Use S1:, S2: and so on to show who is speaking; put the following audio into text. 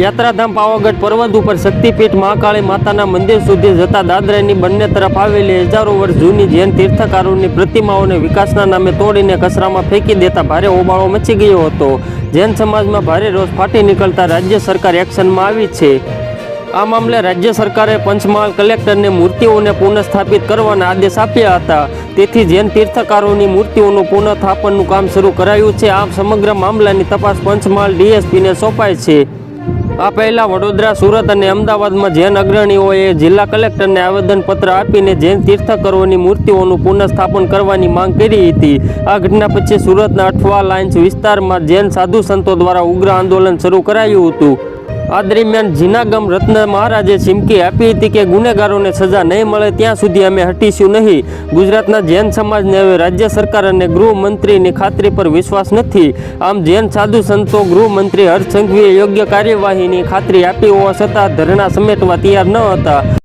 S1: યાત્રાધામ પાવાગઢ પર્વત ઉપર શક્તિપીઠ મહાકાળી માતાના મંદિર સુધી જતા દાદરાની બંને તરફ આવેલી હજારો વર્ષ જૂની જૈન તીર્થકારોની પ્રતિમાઓને વિકાસના નામે તોડીને કચરામાં ફેંકી દેતા ભારે હોબાળો મચી ગયો હતો. જૈન સમાજમાં ભારે રોષ ફાટી નીકળતા રાજ્ય સરકાર એક્શનમાં આવી છે. આ મામલે રાજ્ય સરકારે પંચમહાલ કલેક્ટરને મૂર્તિઓને પુનઃસ્થાપિત કરવાના આદેશ આપ્યા હતા. તેથી જૈન તીર્થકારોની મૂર્તિઓનું પુનઃસ્થાપનનું કામ શરૂ કરાયું છે. આમ સમગ્ર મામલાની તપાસ પંચમહાલ ડીએસપીને સોંપાય છે. આ પહેલા વડોદરા, સુરત અને અમદાવાદમાં જૈન અગ્રણીઓએ જિલ્લા કલેક્ટરને આવેદનપત્ર આપીને જૈન તીર્થકરોની મૂર્તિઓનું પુનઃસ્થાપન કરવાની માંગ કરી હતી. આ ઘટના પછી સુરતના અઠવા લાઇન્સ વિસ્તારમાં જૈન સાધુ સંતો દ્વારા ઉગ્ર આંદોલન શરૂ કરાયું હતું. આ દરમિયાન જીનાગમ રત્ન મહારાજે ચીમકી આપી હતી કે ગુનેગારોને સજા નહીં મળે ત્યાં સુધી અમે હટીશું નહીં. ગુજરાતના જૈન સમાજને હવે રાજ્ય સરકાર અને ગૃહમંત્રીની ખાતરી પર વિશ્વાસ નથી. આમ જૈન સાધુ સંતો, ગૃહમંત્રી હર્ષ સંઘવીએ યોગ્ય કાર્યવાહીની ખાતરી આપી હોવા છતાં ધરણા સમેટવા તૈયાર ન હતા.